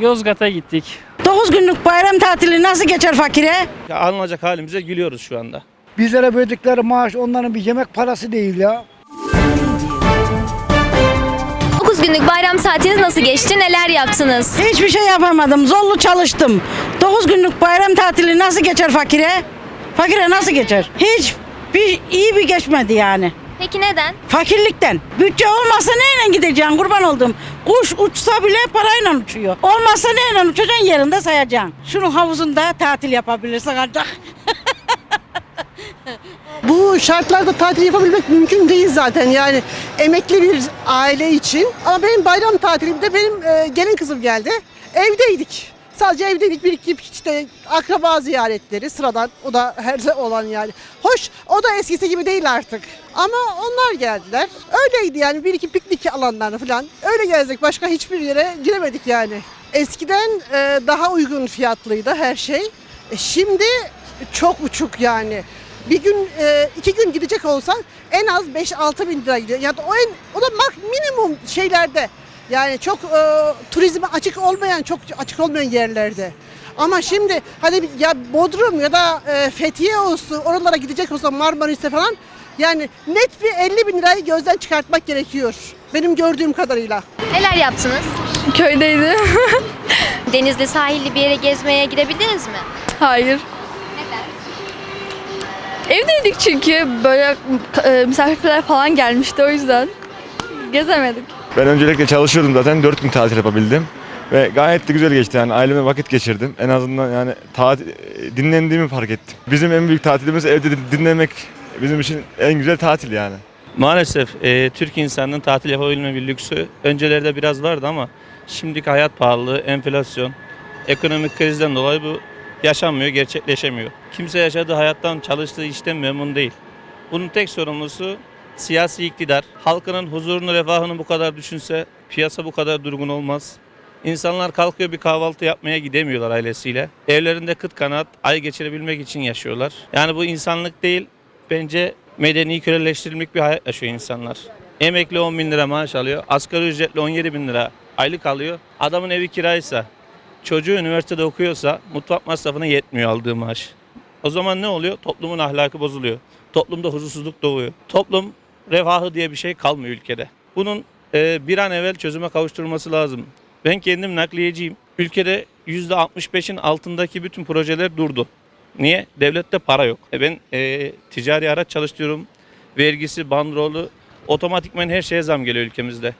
Yozgat'a gittik. 9 günlük bayram tatili nasıl geçer fakire? Ya alınacak halimize gülüyoruz şu anda. Bizlere verdikleri maaş onların bir yemek parası değil ya. 9 günlük bayram tatiliniz nasıl geçti? Neler yaptınız? Hiçbir şey yapamadım. Zorlu çalıştım. 9 günlük bayram tatili nasıl geçer fakire? Fakire nasıl geçer? Hiç bir iyi bir geçmedi yani. Peki neden? Fakirlikten. Bütçe olmasa neyle gideceksin kurban oldum. Kuş uçsa bile parayla uçuyor. Olmazsa neyle uçacaksın yerinde sayacaksın. Şunun havuzunda tatil yapabilirsin ancak. Bu şartlarda tatil yapabilmek mümkün değil zaten yani emekli bir aile için. Ama benim bayram tatilimde benim e, gelin kızım geldi. Evdeydik. Sadece evdeydik bir iki işte akraba ziyaretleri sıradan o da her zaman olan yani. Hoş o da eskisi gibi değil artık. Ama onlar geldiler. Öyleydi yani bir iki piknik alanlarına falan. Öyle gezdik başka hiçbir yere giremedik yani. Eskiden e, daha uygun fiyatlıydı her şey. E, şimdi çok uçuk yani. Bir gün e, iki gün gidecek olsan en az 5-6 bin lira gidiyor. Ya da o, en, o da mak minimum şeylerde. Yani çok e, turizme açık olmayan, çok açık olmayan yerlerde. Ama şimdi bir- ya Bodrum ya da e, Fethiye olsun oralara gidecek olsan Marmaris'e falan yani net bir 50 bin lirayı gözden çıkartmak gerekiyor. Benim gördüğüm kadarıyla. Neler yaptınız? Köydeydi. Denizli sahilli bir yere gezmeye gidebildiniz mi? Hayır. Evdeydik çünkü böyle e, misafirler falan gelmişti o yüzden gezemedik. Ben öncelikle çalışıyordum zaten 4 gün tatil yapabildim. Ve gayet de güzel geçti yani ailemle vakit geçirdim. En azından yani tatil, dinlendiğimi fark ettim. Bizim en büyük tatilimiz evde dinlemek bizim için en güzel tatil yani. Maalesef e, Türk insanının tatil yapabilme bir lüksü öncelerde biraz vardı ama şimdiki hayat pahalılığı, enflasyon, ekonomik krizden dolayı bu yaşanmıyor, gerçekleşemiyor. Kimse yaşadığı hayattan, çalıştığı işten memnun değil. Bunun tek sorumlusu siyasi iktidar. Halkının huzurunu, refahını bu kadar düşünse piyasa bu kadar durgun olmaz. İnsanlar kalkıyor bir kahvaltı yapmaya gidemiyorlar ailesiyle. Evlerinde kıt kanaat ay geçirebilmek için yaşıyorlar. Yani bu insanlık değil, bence medeni köleleştirilmiş bir hayat yaşıyor insanlar. Emekli 10 bin lira maaş alıyor, asgari ücretli 17 bin lira aylık alıyor. Adamın evi kiraysa, çocuğu üniversitede okuyorsa mutfak masrafına yetmiyor aldığı maaş. O zaman ne oluyor? Toplumun ahlakı bozuluyor. Toplumda huzursuzluk doğuyor. Toplum refahı diye bir şey kalmıyor ülkede. Bunun e, bir an evvel çözüme kavuşturulması lazım. Ben kendim nakliyeciyim. Ülkede %65'in altındaki bütün projeler durdu. Niye? Devlette para yok. E ben e, ticari araç çalıştırıyorum. Vergisi, bandrolü, otomatikman her şeye zam geliyor ülkemizde.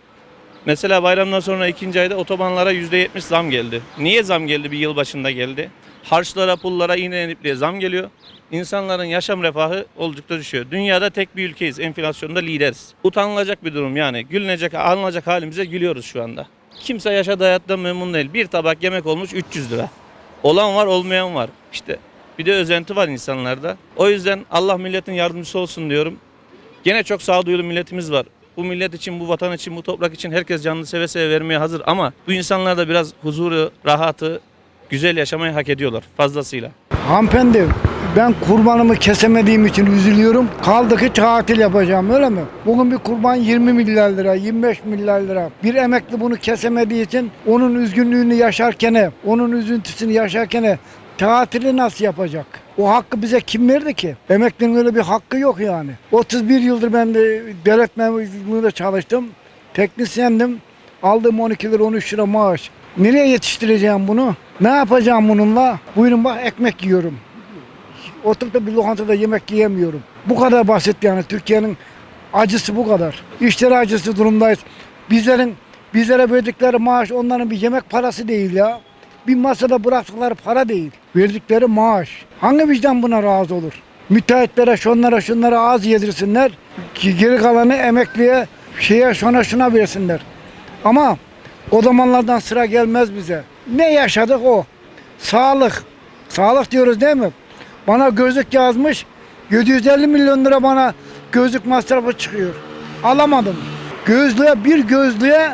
Mesela bayramdan sonra ikinci ayda otobanlara %70 zam geldi. Niye zam geldi bir yıl başında geldi? Harçlara, pullara, iğne ipliğe zam geliyor. İnsanların yaşam refahı oldukça düşüyor. Dünyada tek bir ülkeyiz. Enflasyonda lideriz. Utanılacak bir durum yani. Gülünecek, alınacak halimize gülüyoruz şu anda. Kimse yaşadığı hayattan memnun değil. Bir tabak yemek olmuş 300 lira. Olan var olmayan var. İşte bir de özenti var insanlarda. O yüzden Allah milletin yardımcısı olsun diyorum. Gene çok sağduyulu milletimiz var. Bu millet için, bu vatan için, bu toprak için herkes canını seve seve vermeye hazır. Ama bu insanlar da biraz huzuru, rahatı, güzel yaşamayı hak ediyorlar fazlasıyla. Hanımefendi ben kurbanımı kesemediğim için üzülüyorum. Kaldı ki tatil yapacağım öyle mi? Bugün bir kurban 20 milyar lira, 25 milyar lira. Bir emekli bunu kesemediği için onun üzgünlüğünü yaşarken, onun üzüntüsünü yaşarken tatili nasıl yapacak? O hakkı bize kim verdi ki? Emeklinin öyle bir hakkı yok yani. 31 yıldır ben de devlet memurluğunda çalıştım. Teknisyendim. Aldığım 12 lira 13 lira maaş. Nereye yetiştireceğim bunu? Ne yapacağım bununla? Buyurun bak ekmek yiyorum. Oturup da bir lokantada yemek yiyemiyorum. Bu kadar basit yani Türkiye'nin acısı bu kadar. İşleri acısı durumdayız. Bizlerin bizlere verdikleri maaş onların bir yemek parası değil ya. Bir masada bıraktıkları para değil. Verdikleri maaş. Hangi vicdan buna razı olur? Müteahhitlere şunlara şunlara az yedirsinler. ki Geri kalanı emekliye şeye şuna şuna versinler. Ama o zamanlardan sıra gelmez bize. Ne yaşadık o? Sağlık. Sağlık diyoruz değil mi? Bana gözlük yazmış. 750 milyon lira bana gözlük masrafı çıkıyor. Alamadım. Gözlüğe bir gözlüğe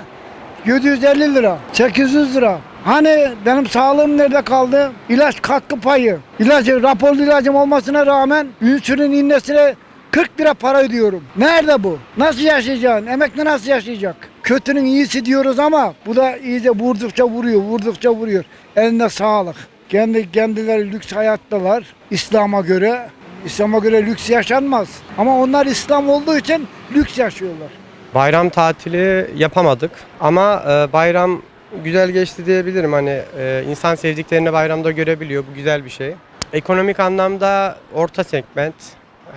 750 lira. 800 lira. Hani benim sağlığım nerede kaldı? İlaç katkı payı. İlacı, raporlu ilacım olmasına rağmen insülin innesine 40 lira para ödüyorum. Nerede bu? Nasıl yaşayacaksın? Emekli nasıl yaşayacak? Kötünün iyisi diyoruz ama bu da iyice vurdukça vuruyor, vurdukça vuruyor. Eline sağlık. Kendi kendileri lüks hayattalar İslam'a göre. İslam'a göre lüks yaşanmaz. Ama onlar İslam olduğu için lüks yaşıyorlar. Bayram tatili yapamadık ama e, bayram güzel geçti diyebilirim. Hani e, insan sevdiklerini bayramda görebiliyor. Bu güzel bir şey. Ekonomik anlamda orta segment,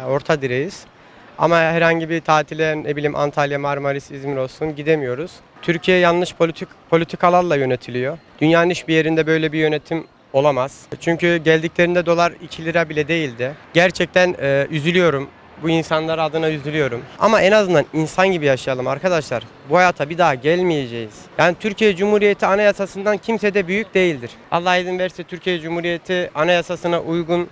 e, orta direğiz. Ama herhangi bir tatile ne bileyim Antalya, Marmaris, İzmir olsun gidemiyoruz. Türkiye yanlış politik politikalarla yönetiliyor. Dünyanın hiçbir yerinde böyle bir yönetim olamaz. Çünkü geldiklerinde dolar 2 lira bile değildi. Gerçekten e, üzülüyorum. Bu insanlar adına üzülüyorum. Ama en azından insan gibi yaşayalım arkadaşlar. Bu hayata bir daha gelmeyeceğiz. Yani Türkiye Cumhuriyeti Anayasası'ndan kimse de büyük değildir. Allah izin verirse Türkiye Cumhuriyeti Anayasası'na uygun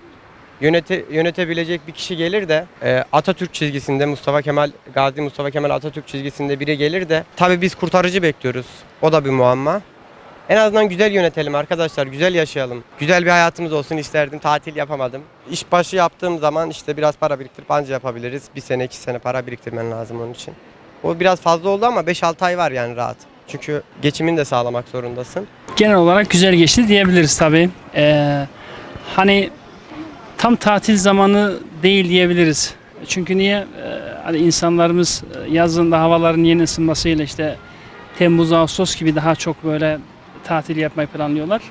yönete, yönetebilecek bir kişi gelir de e, Atatürk çizgisinde Mustafa Kemal Gazi Mustafa Kemal Atatürk çizgisinde biri gelir de tabii biz kurtarıcı bekliyoruz. O da bir muamma. En azından güzel yönetelim arkadaşlar, güzel yaşayalım. Güzel bir hayatımız olsun isterdim, tatil yapamadım. İş başı yaptığım zaman işte biraz para biriktirip anca yapabiliriz. Bir sene, iki sene para biriktirmen lazım onun için. O biraz fazla oldu ama 5-6 ay var yani rahat. Çünkü geçimini de sağlamak zorundasın. genel olarak güzel geçti diyebiliriz tabii. Ee, hani tam tatil zamanı değil diyebiliriz. Çünkü niye? Ee, hani insanlarımız e, yazında havaların yeni ısınmasıyla işte Temmuz, Ağustos gibi daha çok böyle tatil yapmayı planlıyorlar.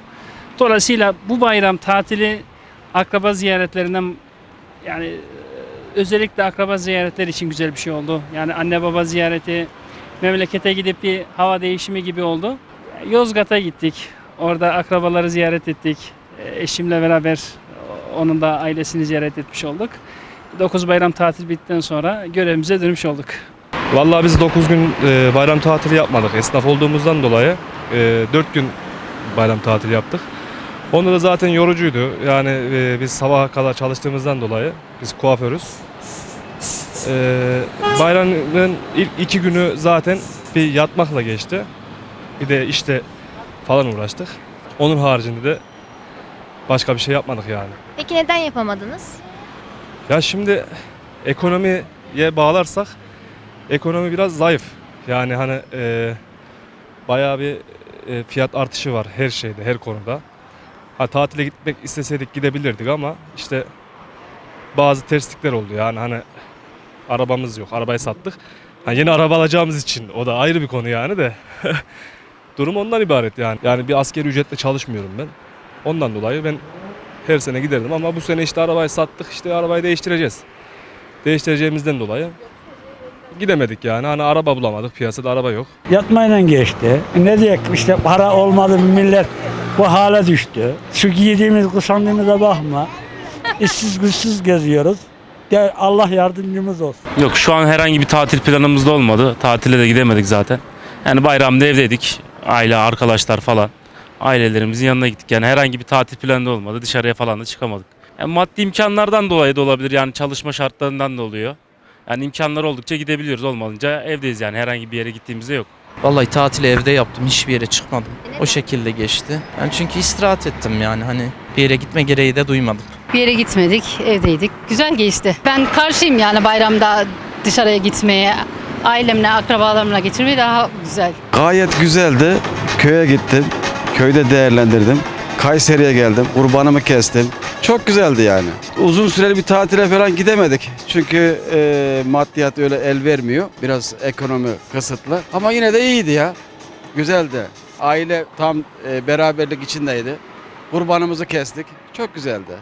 Dolayısıyla bu bayram tatili akraba ziyaretlerinden yani e, özellikle akraba ziyaretleri için güzel bir şey oldu. Yani anne baba ziyareti, memlekete gidip bir hava değişimi gibi oldu. Yozgat'a gittik. Orada akrabaları ziyaret ettik. E, Eşimle beraber onun da ailesini ziyaret etmiş olduk. 9 bayram tatil bittikten sonra görevimize dönmüş olduk. Vallahi biz 9 gün e, bayram tatili yapmadık. Esnaf olduğumuzdan dolayı e, 4 gün bayram tatili yaptık. Onda da zaten yorucuydu. Yani e, biz sabaha kadar çalıştığımızdan dolayı biz kuaförüz. E, bayramın ilk iki günü zaten bir yatmakla geçti. Bir de işte falan uğraştık. Onun haricinde de başka bir şey yapmadık yani. Peki neden yapamadınız? Ya şimdi ekonomiye bağlarsak ekonomi biraz zayıf. Yani hani e, bayağı bir e, fiyat artışı var her şeyde, her konuda. Ha tatile gitmek isteseydik gidebilirdik ama işte bazı terslikler oldu. Yani hani arabamız yok, arabayı sattık. Ha, yeni araba alacağımız için o da ayrı bir konu yani de. Durum ondan ibaret yani. Yani bir askeri ücretle çalışmıyorum ben. Ondan dolayı ben her sene giderdim ama bu sene işte arabayı sattık işte arabayı değiştireceğiz. Değiştireceğimizden dolayı gidemedik yani hani araba bulamadık piyasada araba yok. Yatmayla geçti. Ne diyek işte para olmadı millet bu hale düştü. Şu giydiğimiz kuşandığımıza bakma. İşsiz güçsüz geziyoruz. Gel Allah yardımcımız olsun. Yok şu an herhangi bir tatil planımız da olmadı. Tatile de gidemedik zaten. Yani bayramda evdeydik. Aile, arkadaşlar falan. Ailelerimizin yanına gittik. Yani herhangi bir tatil planı da olmadı. Dışarıya falan da çıkamadık. Yani maddi imkanlardan dolayı da olabilir. Yani çalışma şartlarından da oluyor. Yani imkanlar oldukça gidebiliyoruz. Olmayınca evdeyiz yani. Herhangi bir yere gittiğimizde yok. Vallahi tatili evde yaptım. Hiçbir yere çıkmadım. O şekilde geçti. Yani çünkü istirahat ettim yani hani bir yere gitme gereği de duymadım. Bir yere gitmedik, evdeydik. Güzel geçti. Ben karşıyım yani bayramda dışarıya gitmeye. Ailemle, akrabalarımla geçirmeyi daha güzel. Gayet güzeldi. Köye gittim. Köyde değerlendirdim. Kayseri'ye geldim. Kurbanımı kestim. Çok güzeldi yani. Uzun süreli bir tatile falan gidemedik. Çünkü e, maddiyat öyle el vermiyor. Biraz ekonomi kısıtlı. Ama yine de iyiydi ya. Güzeldi. Aile tam e, beraberlik içindeydi. Kurbanımızı kestik. Çok güzeldi.